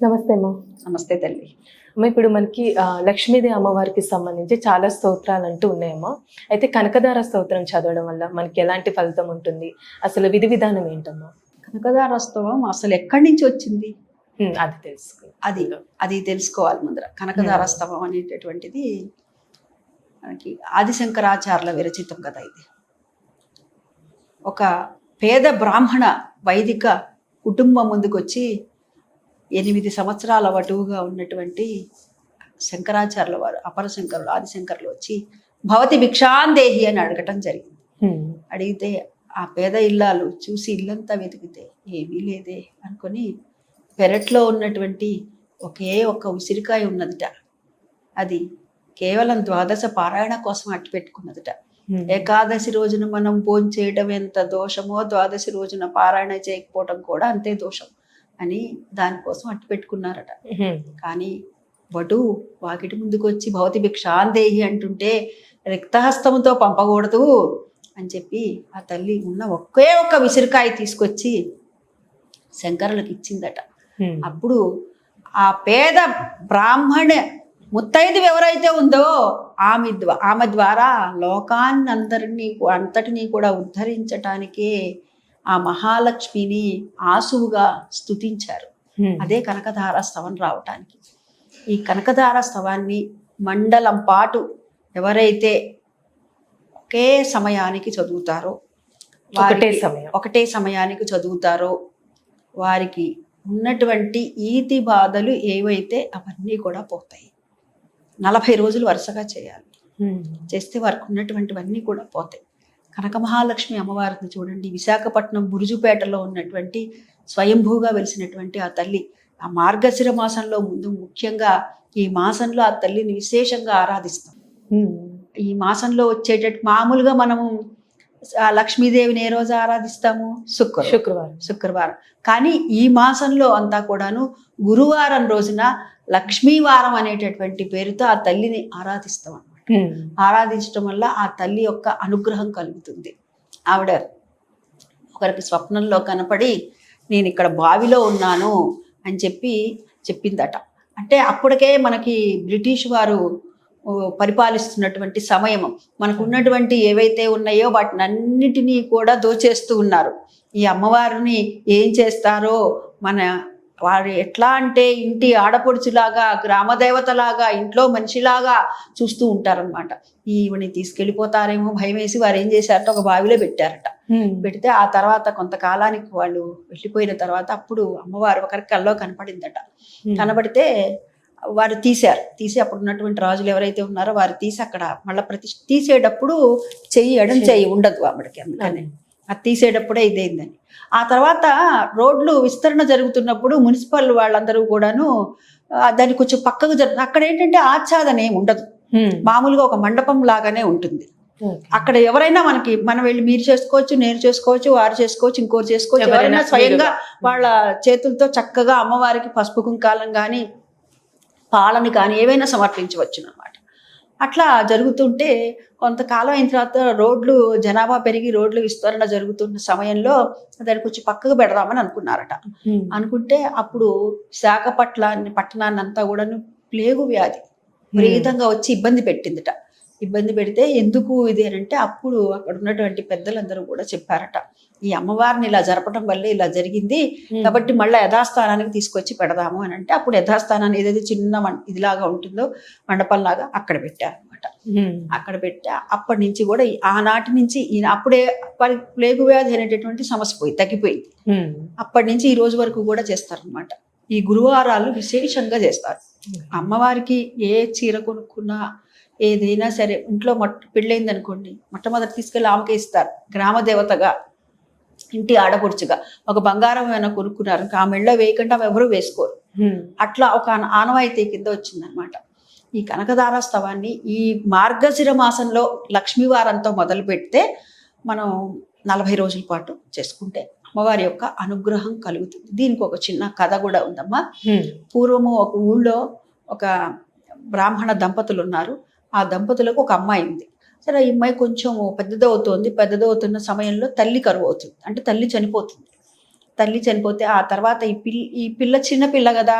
నమస్తే అమ్మా. నమస్తే తల్లి. అమ్మ ఇప్పుడు మనకి లక్ష్మీదేవి అమ్మవారికి సంబంధించి చాలా స్తోత్రాలు అంటూ ఉన్నాయమ్మా. అయితే కనకదార స్తోత్రం చదవడం వల్ల మనకి ఎలాంటి ఫలితం ఉంటుంది? అసలు విధి విధానం ఏంటమ్మా? కనకదారోత్సవం అసలు ఎక్కడి నుంచి వచ్చింది? అది తెలుసుకో. అది అది తెలుసుకోవాలి ముందర. కనకదారోత్సవం అనేటటువంటిది మనకి ఆదిశంకరాచార్యుల విరచితం కదా ఇది. ఒక పేద బ్రాహ్మణ వైదిక కుటుంబం ముందుకొచ్చి ఎనిమిది సంవత్సరాల వటువుగా ఉన్నటువంటి శంకరాచార్యుల వారు అపర శంకరులు ఆదిశంకరులు వచ్చి భవతి భిక్షాందేహి అని అడగటం జరిగింది. అడిగితే ఆ పేద ఇల్లాలు చూసి ఇల్లంతా వెతికితే ఏమీ లేదే అనుకొని పెరట్లో ఉన్నటువంటి ఒకే ఒక్క ఉసిరికాయ ఉన్నదిట. అది కేవలం ద్వాదశ పారాయణ కోసం అట్టి పెట్టుకున్నదిట ఏకాదశి రోజున మనం భోజనం చేయడం ఎంత దోషమో ద్వాదశి రోజున పారాయణ చేయకపోవడం కూడా అంతే దోషం. అని దానికోసం అట్టి పెట్టుకున్నారట. కానీ వటు వాకిటి ముందుకు వచ్చి భవతి భిక్షాందేహి అంటుంటే రిక్తహస్తముతో పంపకూడదు అని చెప్పి ఆ తల్లి ఉన్న ఒకే ఒక్క విసిరికాయ తీసుకొచ్చి శంకరులకు ఇచ్చిందట. అప్పుడు ఆ పేద బ్రాహ్మణ ముత్తైదు ఎవరైతే ఉందో ఆమె ఆమె ద్వారా లోకాన్ని అందరినీ అంతటినీ కూడా ఉద్ధరించటానికే ఆ మహాలక్ష్మిని ఆసువుగా స్తుతించారు. ఉమ్, అదే కనకధార స్తవం రావటానికి. ఈ కనకధార స్తవాన్ని మండలం పాటు ఎవరైతే ఒకే సమయానికి చదువుతారో ఒకటే సమయం. ఒకటే సమయానికి చదువుతారో వారికి ఉన్నటువంటి ఈతి బాధలు ఏవైతే అవన్నీ కూడా పోతాయి. నలభై రోజులు వరుసగా చేయాలి. చేస్తే వారికి ఉన్నటువంటివన్నీ కూడా పోతాయి. కనక మహాలక్ష్మి అమ్మవారిని చూడండి. విశాఖపట్నం బురుజుపేటలో ఉన్నటువంటి స్వయంభూగా వెలిసినటువంటి ఆ తల్లి. ఆ మార్గశిర మాసంలో ముందు ముఖ్యంగా ఈ మాసంలో ఆ తల్లిని విశేషంగా ఆరాధిస్తాం. ఈ మాసంలో వచ్చేటట్టు మామూలుగా మనము ఆ లక్ష్మీదేవిని ఏ రోజు ఆరాధిస్తాము? శుక్రవారం. శుక్రవారం. శుక్రవారం. కానీ ఈ మాసంలో అంతా కూడాను గురువారం రోజున లక్ష్మీవారం అనేటటువంటి పేరుతో ఆ తల్లిని ఆరాధిస్తాం ఆరాధించడం వల్ల ఆ తల్లి యొక్క అనుగ్రహం కలుగుతుంది. ఆవిడ ఒకరికి స్వప్నంలో కనపడి నేను ఇక్కడ బావిలో ఉన్నాను అని చెప్పి చెప్పిందట. అంటే అప్పటికే మనకి బ్రిటిష్ వారు పరిపాలిస్తున్నటువంటి సమయం. మనకు ఉన్నటువంటి ఏవైతే ఉన్నాయో వాటిని అన్నిటినీ కూడా దోచేస్తూ ఉన్నారు. ఈ అమ్మవారిని ఏం చేస్తారో మన వారు ఎట్లా అంటే ఇంటి ఆడపడుచులాగా గ్రామదేవతలాగా ఇంట్లో మనిషిలాగా చూస్తూ ఉంటారనమాట ఈవిని తీసుకెళ్ళిపోతారేమో భయం వేసి వారు ఏం చేశారంటే ఒక బావిలో పెట్టారట. పెడితే ఆ తర్వాత కొంతకాలానికి వాళ్ళు వెళ్ళిపోయిన తర్వాత అప్పుడు అమ్మవారు ఒకరి కల్లో కనపడిందట. కనబడితే వారు తీశారు. తీసి అప్పుడు ఉన్నటువంటి రాజులు ఎవరైతే ఉన్నారో వారు తీసి అక్కడ మళ్ళీ ప్రతి తీసేటప్పుడు చెయ్యి ఎడం చెయ్యి. ఉండదు ఆవిడకి అందుకని. అది తీసేటప్పుడే ఇదైందని ఆ తర్వాత రోడ్లు విస్తరణ జరుగుతున్నప్పుడు మున్సిపల్ వాళ్ళందరూ కూడాను దాన్ని కొంచెం పక్కకు జరుగు అక్కడ ఏంటంటే ఆచ్ఛాదన ఏమి ఉండదు. మామూలుగా ఒక మండపం లాగానే ఉంటుంది. అక్కడ ఎవరైనా మనకి మనం వెళ్ళి మీరు చేసుకోవచ్చు నేను చేసుకోవచ్చు వారు చేసుకోవచ్చు ఇంకోరు చేసుకోవచ్చు ఎవరైనా స్వయంగా. వాళ్ళ చేతులతో చక్కగా అమ్మవారికి పసుపు కుంకాలం కానీ పాలని కానీ ఏవైనా సమర్పించవచ్చు అనమాట అట్లా జరుగుతుంటే కొంతకాలం అయిన తర్వాత రోడ్లు జనాభా పెరిగి రోడ్లు విస్తరణ జరుగుతున్న సమయంలో దాన్ని కొంచెం పక్కకు పెడదామని అనుకున్నారట. అనుకుంటే అప్పుడు విశాఖపట్నాన్ని పట్టణాన్ని అంతా కూడాను ప్లేగు వ్యాధి. విపరీతంగా వచ్చి ఇబ్బంది పెట్టిందిట. ఇబ్బంది పెడితే ఎందుకు ఇది అని అంటే అప్పుడు అక్కడ ఉన్నటువంటి పెద్దలందరూ కూడా చెప్పారట. ఈ అమ్మవారిని ఇలా జరపడం వల్లే ఇలా జరిగింది. కాబట్టి మళ్ళీ యథాస్థానానికి తీసుకొచ్చి పెడదాము అని అంటే అప్పుడు యథాస్థానాన్ని ఏదైతే చిన్న ఇదిలాగా ఉంటుందో మండపంలాగా అక్కడ పెట్టారనమాట ఉమ్, అక్కడ పెట్టా. అప్పటి నుంచి కూడా ఆనాటి నుంచి ఈయన అప్పుడే ప్లేగు వ్యాధి అనేటటువంటి సమస్య పోయి తగ్గిపోయింది. అప్పటి నుంచి ఈ రోజు వరకు కూడా చేస్తారనమాట ఈ గురువారాలు విశేషంగా చేస్తారు. అమ్మవారికి ఏ చీర కొనుక్కున్నా ఏదైనా సరే ఇంట్లో మొట్ట పెళ్ళైంది అనుకోండి మొట్టమొదటి తీసుకెళ్ళి ఆమెకే ఇస్తారు. గ్రామ దేవతగా ఇంటి ఆడపడుచుగా. ఒక బంగారం ఏమైనా కొనుక్కున్నారు ఆ మెళ్ళ వేయకుండా ఆమె ఎవరు వేసుకోరు. అట్లా ఒక ఆన- ఆనవాయితీ కింద వచ్చిందనమాట. ఈ కనకదార స్తవాన్ని ఈ మార్గశిర మాసంలో లక్ష్మీవారంతో మొదలు పెడితే మనం నలభై రోజుల పాటు చేసుకుంటే అమ్మవారి యొక్క అనుగ్రహం కలుగుతుంది. దీనికి ఒక చిన్న కథ కూడా ఉందమ్మా. పూర్వము ఒక ఊళ్ళో ఒక బ్రాహ్మణ దంపతులు ఉన్నారు. ఆ దంపతులకు ఒక అమ్మాయి ఉంది. సరే ఈ అమ్మాయి కొంచెం పెద్దదవుతోంది. పెద్దదవుతున్న సమయంలో తల్లి కరువు అవుతుంది అంటే తల్లి చనిపోతుంది. తల్లి చనిపోతే ఆ తర్వాత ఈ పిల్ల ఈ పిల్ల చిన్న పిల్ల కదా.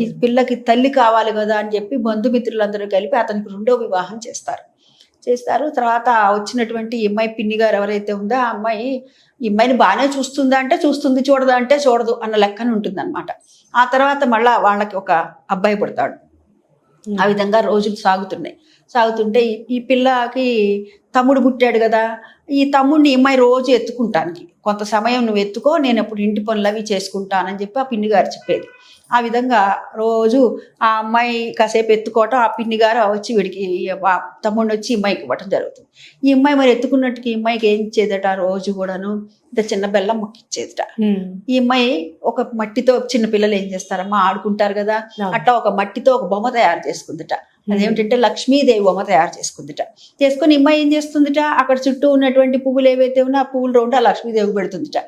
ఈ పిల్లకి తల్లి కావాలి కదా అని చెప్పి బంధుమిత్రులందరూ కలిపి అతనికి రెండో వివాహం చేస్తారు. చేస్తారు. తర్వాత వచ్చినటువంటి ఈ అమ్మాయి పిన్ని గారు ఎవరైతే ఉందో ఆ అమ్మాయి ఈ అమ్మాయిని బాగానే చూస్తుందా అంటే చూస్తుంది చూడదా అంటే చూడదు అన్న లెక్కన ఉంటుంది అనమాట ఆ తర్వాత మళ్ళా వాళ్ళకి ఒక అబ్బాయి పుడతాడు. ఆ విధంగా రోజులు సాగుతున్నాయి. సాగుతుంటే ఈ- పిల్లకి తమ్ముడు పుట్టాడు కదా ఈ తమ్ముడిని అమ్మాయి రోజు ఎత్తుకుంటానికి. కొంత సమయం నువ్వు ఎత్తుకో నేను అప్పుడు ఇంటి పనులు అవి చేసుకుంటానని చెప్పి ఆ పిన్ని గారు చెప్పేది. ఆ విధంగా రోజు ఆ అమ్మాయి కాసేపు ఎత్తుకోవటం ఆ పిన్ని గారు వచ్చి వీడికి తమ్ముడిని వచ్చి అమ్మాయికి ఇవ్వటం జరుగుతుంది. ఈ అమ్మాయి మరి ఎత్తుకున్నట్టుకి ఈ అమ్మాయికి ఏం ఇచ్చేదట రోజు కూడాను? ఇంత చిన్న బెల్లం మొక్కిచ్చేదట. ఈ అమ్మాయి ఒక మట్టితో చిన్న పిల్లలు ఏం చేస్తారమ్మా? ఆడుకుంటారు కదా. అట్లా ఒక మట్టితో ఒక బొమ్మ తయారు చేసుకుందిట. అదేమిటంటే లక్ష్మీదేవి బొమ్మ తయారు చేసుకుందిట. చేసుకుని అమ్మాయి ఏం చేస్తుందిట? అక్కడ చుట్టూ ఉన్నటువంటి పువ్వులు ఏవైతే ఉన్నా ఆ పువ్వులు రెండు ఆ లక్ష్మీదేవి పెడుతుందిట.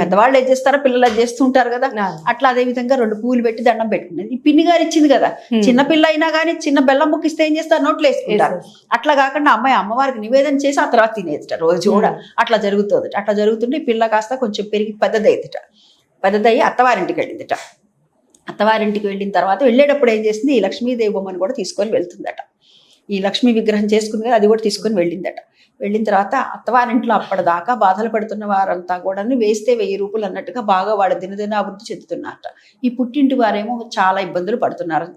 పెద్దవాళ్ళు ఏం చేస్తారో పిల్లలు అది చేస్తుంటారు కదా. అట్లా అదే విధంగా రెండు పువ్వులు పెట్టి దండం పెట్టుకున్నది ఈ పిన్ని గారు ఇచ్చింది కదా. చిన్న పిల్ల అయినా కానీ చిన్న బెల్లం ముక్కిస్తే ఏం చేస్తారు? నోట్లు వేసుకుంటారు. అట్లా కాకుండా అమ్మాయి అమ్మవారికి నివేదన చేసి ఆ తర్వాత తినేదిట రోజు కూడా. అట్లా జరుగుతుంది అట్లా జరుగుతుంటే పిల్ల కాస్త కొంచెం పెరిగి పెద్దదైదిట. పెద్దదయ్యి అత్తవారింటికి వెళ్ళిందిట. అత్తవారింటికి వెళ్ళిన తర్వాత వెళ్ళేటప్పుడు ఏం చేసింది? ఈ లక్ష్మీదేవి బొమ్మను కూడా తీసుకొని వెళ్తుందట. ఈ లక్ష్మీ విగ్రహం చేసుకుంది కదా అది కూడా తీసుకొని వెళ్ళిందట. వెళ్ళిన తర్వాత అత్తవారింట్లో అప్పటిదాకా బాధలు పడుతున్న వారంతా కూడా వేస్తే వెయ్యి రూపాయలు అన్నట్టుగా బాగా వాళ్ళు దినదిన అభివృద్ధి చెందుతున్నారట. ఈ పుట్టింటి వారేమో చాలా ఇబ్బందులు పడుతున్నారు.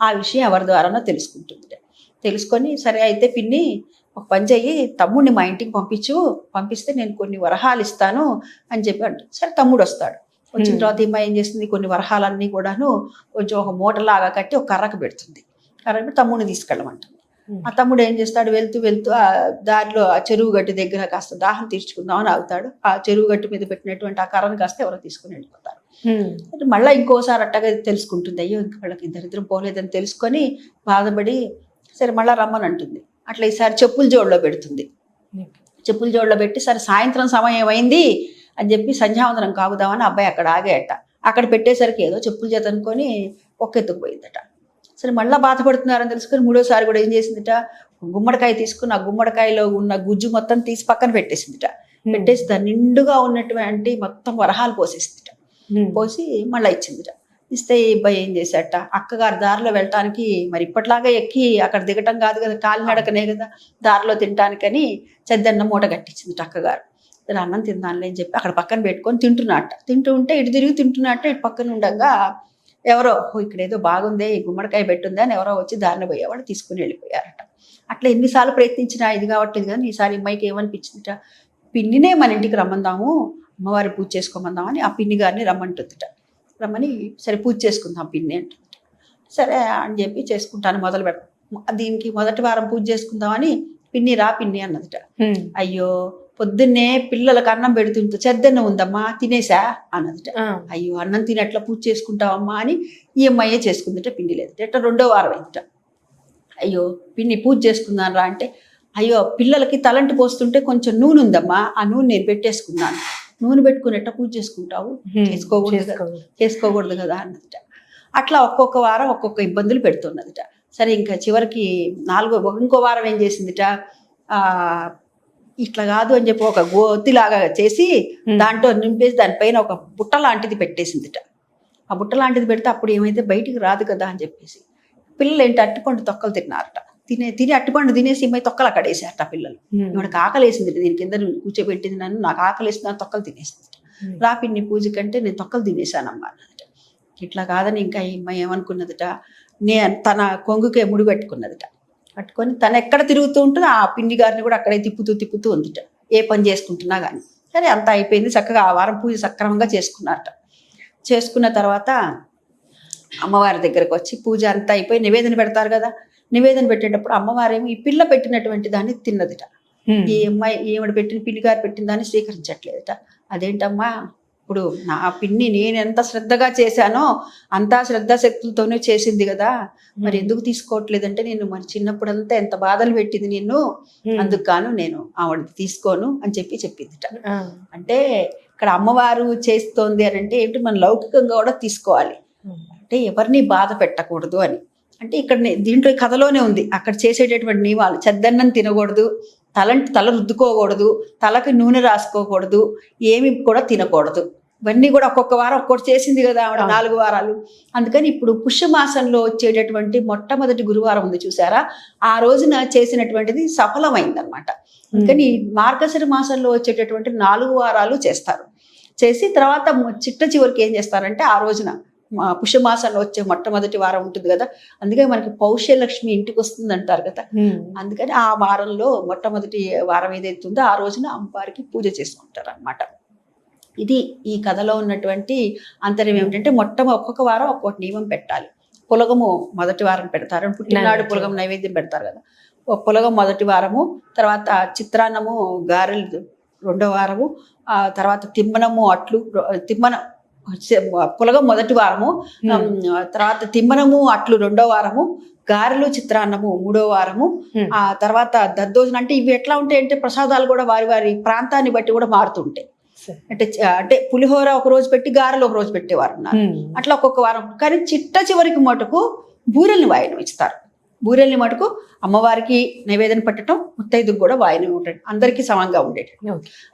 ఆ విషయం ఎవరి ద్వారానో తెలుసుకుంటుంది. తెలుసుకొని సరే అయితే పిన్ని ఒక పని చెయ్యి తమ్ముడిని మా ఇంటికి పంపించు పంపిస్తే నేను కొన్ని వరహాలు ఇస్తాను అని చెప్పి అంటాడు సరే తమ్ముడు వస్తాడు. వచ్చిన. తర్వాత ఈమె ఏం చేస్తుంది? కొన్ని వరహాలన్నీ కూడాను కొంచెం ఒక మూటలాగా కట్టి ఒక కర్రకు పెడుతుంది. కర్రకు పెట్టి తమ్ముడిని తీసుకెళ్ళమంటుంది ఆ తమ్ముడు ఏం చేస్తాడు? వెళ్తూ వెళ్తూ ఆ దారిలో ఆ చెరువు గట్టు దగ్గర కాస్త దాహం తీర్చుకుందామని ఆగుతాడు. ఆ చెరువు గట్టు మీద పెట్టినటువంటి ఆ కర్రను కాస్త ఎవరో తీసుకుని వెళ్ళిపోతారు. అంటే మళ్ళీ ఇంకోసారి అట్టగా తెలుసుకుంటుంది. అయ్యో ఇంక వాళ్ళకి దరిద్రం పోలేదని తెలుసుకొని బాధపడి సరే మళ్ళీ రమ్మని అంటుంది. అట్లా ఈసారి చెప్పుల జోడులో పెడుతుంది. చెప్పుల జోడులో పెట్టి సరే సాయంత్రం సమయం అయింది. అని చెప్పి సంధ్యావందనం కాగుదామని అబ్బాయి అక్కడ ఆగేట అక్కడ పెట్టేసరికి ఏదో చెప్పులు చేత అనుకొని ఒక్కెత్తుకుపోయిందట సరే మళ్ళీ బాధపడుతున్నారని తెలుసుకొని మూడోసారి కూడా ఏం చేసిందిట? గుమ్మడికాయ తీసుకుని ఆ గుమ్మడికాయలో ఉన్న గుజ్జు మొత్తం తీసి పక్కన పెట్టేసిందిట. పెట్టేసి దాని నిండుగా ఉన్నటువంటి మొత్తం వరహాలు పోసేసిందిట. పోసి మళ్ళీ ఇచ్చిందిట. ఇస్తే ఈ అబ్బాయి ఏం చేశాట? అక్కగారు దారిలో వెళ్ళటానికి మరి ఇప్పట్లాగా ఎక్కి అక్కడ దిగటం కాదు కదా కాలినడకనే కదా దారిలో తినటానికని చెద్దన్న మూట కట్టించింది అక్కగారు. సరే అన్నం తిందానులే అని చెప్పి అక్కడ పక్కన పెట్టుకొని తింటున్నట్ట తింటూ ఉంటే ఇటు తిరిగి తింటున్నట్ట ఇటు పక్కన ఉండగా ఎవరో "ఓ, ఇక్కడ ఏదో బాగుందే ఈ గుమ్మడికాయ పెట్టుందే అని ఎవరో వచ్చి దారిని పోయేవాడు తీసుకుని వెళ్ళిపోయారట. అట్లా ఎన్నిసార్లు ప్రయత్నించినా ఇది కావట్లేదు కానీ ఈసారి అమ్మాయికి ఏమనిపించిందిట? పిన్నినే మన ఇంటికి రమ్మందాము అమ్మవారి పూజ చేసుకోమందామని ఆ పిన్ని గారిని రమ్మంటుందిట. రమ్మని సరే పూజ చేసుకుందాం పిన్ని అంటుంది సరే అని చెప్పి చేసుకుంటాను మొదలు పెడ దీనికి మొదటి వారం పూజ చేసుకుందామని పిన్ని రా పిన్ని అన్నదిట. అయ్యో పొద్దున్నే పిల్లలకు అన్నం పెడుతుంటే చెద్దన్న ఉందమ్మా తినేసా అన్నదిట. అయ్యో అన్నం తినట్లా పూజ చేసుకుంటావమ్మా అని ఈ అమ్మాయే చేసుకుందిట పిండి లేదట ఎట్లా రెండో వారం అయిందిట. అయ్యో పిన్ని పూజ చేసుకుందాను రా అంటే అయ్యో పిల్లలకి తలంటి పోస్తుంటే కొంచెం నూనె ఉందమ్మా ఆ నూనె నేను పెట్టేసుకున్నాను. నూనె పెట్టుకుని ఎట్లా పూజ చేసుకుంటావు? చేసుకోకూడదు. చేసుకోకూడదు కదా అన్నదిట. అట్లా ఒక్కొక్క వారం ఒక్కొక్క ఇబ్బందులు పెడుతున్నదిట. సరే ఇంకా చివరికి నాలుగో ఇంకో వారం ఏం చేసిందిట? ఆ ఇట్లా కాదు అని చెప్పి ఒక గోతిలాగా చేసి దాంట్లో నింపేసి దానిపైన ఒక బుట్ట లాంటిది పెట్టేసిందిట. ఆ బుట్ట లాంటిది పెడితే అప్పుడు ఏమైతే బయటికి రాదు కదా అని చెప్పేసి పిల్లలు ఏంటి అట్టిపండు తొక్కలు తిన్నారట. తినే తిని అట్టిపండు తినేసి ఏమై తొక్కలు అక్కడ వేసారట పిల్లలు. ఇవాడికి ఆకలి వేసింది దీని కింద కూర్చోబెట్టింది నన్ను నాకు ఆకలి వేసింది అని తొక్కలు తినేసింది రా పిన్ని పూజ కంటే నేను తొక్కలు తినేసానమ్మా అన్నదట ఇట్లా కాదని ఇంకా ఈ అమ్మాయి ఏమనుకున్నదట నే తన కొంగుకే ముడి పెట్టుకున్నదట. పట్టుకొని తను ఎక్కడ తిరుగుతూ ఉంటుందో ఆ పిండి గారిని కూడా అక్కడే తిప్పుతూ తిప్పుతూ ఉందిట. ఏ పని చేసుకుంటున్నా కానీ సరే అంతా అయిపోయింది. చక్కగా ఆ వారం పూజ సక్రమంగా చేసుకున్నారట. చేసుకున్న తర్వాత అమ్మవారి దగ్గరకు వచ్చి పూజ అంతా అయిపోయి నివేదన పెడతారు కదా. నివేదన పెట్టేటప్పుడు అమ్మవారేమో ఈ పిల్ల పెట్టినటువంటి దాన్ని తిన్నదిట. ఈ అమ్మాయి ఈవిడ పెట్టిన పిల్లి గారు పెట్టిన దాన్ని స్వీకరించట్లేదట. అదేంటమ్మా? ఇప్పుడు నా పిన్ని నేను ఎంత శ్రద్ధగా చేశానో అంతా శ్రద్ధాశక్తులతోనే చేసింది కదా. మరి ఎందుకు తీసుకోవట్లేదంటే నేను మరి చిన్నప్పుడంతా ఎంత బాధలు పెట్టింది నిన్ను అందుకు గాను నేను ఆవిడకి తీసుకోను అని చెప్పి చెప్పిందిట. అంటే ఇక్కడ అమ్మవారు చేస్తోంది అని అంటే ఏంటి మనం లౌకికంగా కూడా తీసుకోవాలి. అంటే ఎవరిని బాధ పెట్టకూడదు అని. అంటే ఇక్కడ దీంట్లో కథలోనే ఉంది. అక్కడ చేసేటటువంటి నియమాలు. చెద్దన్నం తినకూడదు తలంటి తల రుద్దుకోకూడదు తలకి నూనె రాసుకోకూడదు ఏమి కూడా తినకూడదు. ఇవన్నీ కూడా ఒక్కొక్క వారం ఒక్కొక్కటి చేసింది కదా ఆవిడ. నాలుగు వారాలు. అందుకని ఇప్పుడు పుష్యమాసంలో వచ్చేటటువంటి మొట్టమొదటి గురువారం ఉంది చూసారా? ఆ రోజున చేసినటువంటిది సఫలమైందనమాట అందుకని మార్గశిర మాసంలో వచ్చేటటువంటి నాలుగు వారాలు చేస్తారు. చేసి తర్వాత చిట్ట చివరికి ఏం చేస్తారంటే ఆ రోజున పుష్యమాసంలో వచ్చే మొట్టమొదటి వారం ఉంటుంది కదా అందుకే మనకి పౌష్యలక్ష్మి ఇంటికి వస్తుంది అంటారు కదా. అందుకని ఆ వారంలో మొట్టమొదటి వారం ఏదైతే ఉందో ఆ రోజున అమ్మవారికి పూజ చేసుకుంటారు అనమాట ఇది ఈ కథలో ఉన్నటువంటి అంతర్యం ఏమిటంటే మొట్టమ ఒక్కొక్క వారం ఒక్కొక్క నియమం పెట్టాలి పులగము మొదటి వారం పెడతారు పుట్టినాడు. పులగం నైవేద్యం పెడతారు కదా ఒక పులగం మొదటి వారము తర్వాత చిత్రాన్నము గారెలు రెండో వారము ఆ తర్వాత తిమ్మనము అట్లు తిమ్మన పులగం మొదటి వారము తర్వాత తిమ్మనము అట్లు రెండో వారము గారెలు చిత్రాన్నము మూడో వారము. ఆ తర్వాత దద్దోజనం అంటే ఇవి ఎట్లా ఉంటాయి అంటే ప్రసాదాలు కూడా వారి వారి ప్రాంతాన్ని బట్టి కూడా మారుతుంటాయి. అంటే అంటే పులిహోర ఒక రోజు పెట్టి గారెలు ఒక రోజు పెట్టేవారు ఉన్నారు ఉమ్. అట్లా ఒక్కొక్క వారం. కానీ చిట్ట చివరికి మటుకు బూరెల్ని వాయనం ఇస్తారు. బూరెల్ని మటుకు అమ్మవారికి నైవేద్యం పెట్టడం ముత్తైదుకు కూడా వాయనం ఉంటాయి అందరికీ సమంగా ఉండేది.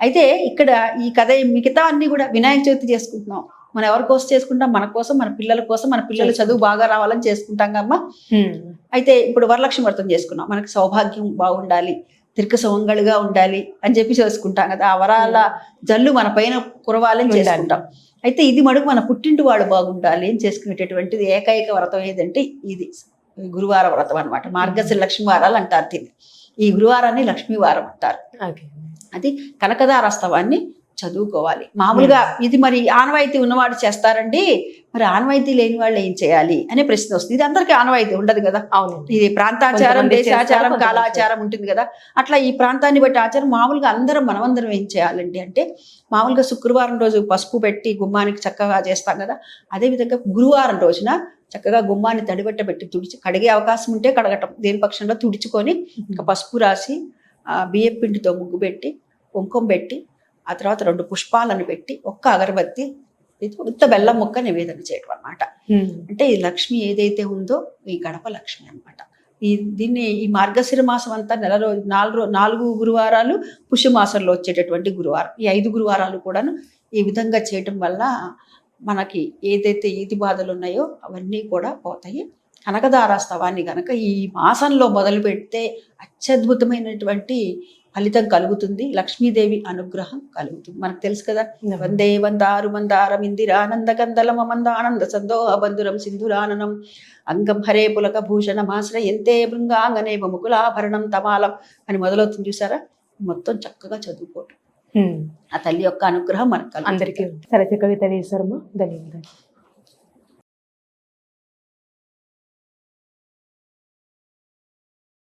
అయితే ఇక్కడ ఈ కథ మిగతా అన్ని కూడా వినాయక చవితి చేసుకుంటున్నాం. మనం ఎవరి కోసం చేసుకుంటాం? మన కోసం మన పిల్లల కోసం మన పిల్లల చదువు బాగా రావాలని చేసుకుంటాం కమ్మా ఉమ్. అయితే ఇప్పుడు వరలక్ష్మి వ్రతం చేసుకున్నాం. మనకి సౌభాగ్యం బాగుండాలి. దీర్ఘ సుమంగళిగా ఉండాలి అని చెప్పి చేసుకుంటాం కదా. ఆ వరాల జల్లు మన పైన కురవాలని. చేసుకుంటాం. అయితే ఇది మడుగు మన పుట్టింటి వాడు బాగుండాలి అని చేసుకునేటటువంటిది ఏకైక వ్రతం ఏదంటే ఇది. గురువార వ్రతం అన్నమాట. మార్గశిర లక్ష్మీ వారాలు అంటారు దీన్ని. ఈ గురువారాన్ని లక్ష్మీ వారం అంటారు. అది కనకదారస్తవాన్ని చదువుకోవాలి. మామూలుగా ఇది మరి ఆనవాయితీ ఉన్నవాడు చేస్తారండి మరి ఆనవాయితీ లేని వాళ్ళు ఏం చేయాలి అనే ప్రశ్న వస్తుంది. ఇది అందరికీ ఆనవాయితీ ఉండదు కదా. అవునండి. ఇది ప్రాంతాచారం దేశాచారం కాలాచారం ఉంటుంది కదా. అట్లా ఈ ప్రాంతాన్ని బట్టి ఆచారం మామూలుగా అందరం మనమందరం ఏం చేయాలండి అంటే మామూలుగా శుక్రవారం రోజు పసుపు పెట్టి గుమ్మానికి చక్కగా చేస్తాం కదా. అదే విధంగా గురువారం రోజున చక్కగా గుమ్మాన్ని తడిబట్ట పెట్టి తుడిచి కడిగే అవకాశం ఉంటే కడగటం. దేని పక్షంలో తుడుచుకొని ఇంకా పసుపు రాసి బియ్యం పిండితో ముగ్గు పెట్టి కుంకుమ పెట్టి ఆ తర్వాత రెండు పుష్పాలను పెట్టి ఒక్క అగరబత్తి ఉత్త బెల్లం ముక్క నివేదన చేయడం అన్నమాట. ఉమ్. అంటే ఈ లక్ష్మి ఏదైతే ఉందో ఈ గడప లక్ష్మి అన్నమాట. ఈ దీన్ని ఈ మార్గశిర మాసం అంతా నెల రోజు నాలుగు నాలుగు గురువారాలు పుష్యమాసంలో వచ్చేటటువంటి గురువారం. ఈ ఐదు గురువారాలు కూడాను ఈ విధంగా చేయటం వల్ల మనకి ఏదైతే ఈతి బాధలు ఉన్నాయో అవన్నీ కూడా పోతాయి. కనకదారాస్తవాన్ని గనక ఈ మాసంలో మొదలు పెడితే అత్యద్భుతమైనటువంటి ఫలితం కలుగుతుంది. లక్ష్మీదేవి అనుగ్రహం కలుగుతుంది. మనకు తెలుసు కదా వందే వందారు మందారం ఇందిరానంద కందలమ మందానంద సందోహ బంధురం సింధురాననం. అంగం హరే పులక భూషణమాశ్రయంతే బృంగాంగనే ముకులాభరణం తమాలం అని మొదలవుతుంది చూసారా? మొత్తం చక్కగా చదువుకోవటం. ఆ తల్లి యొక్క అనుగ్రహం మనకు. అందరికీ. సరే కవిత ధన్యవాదాలు.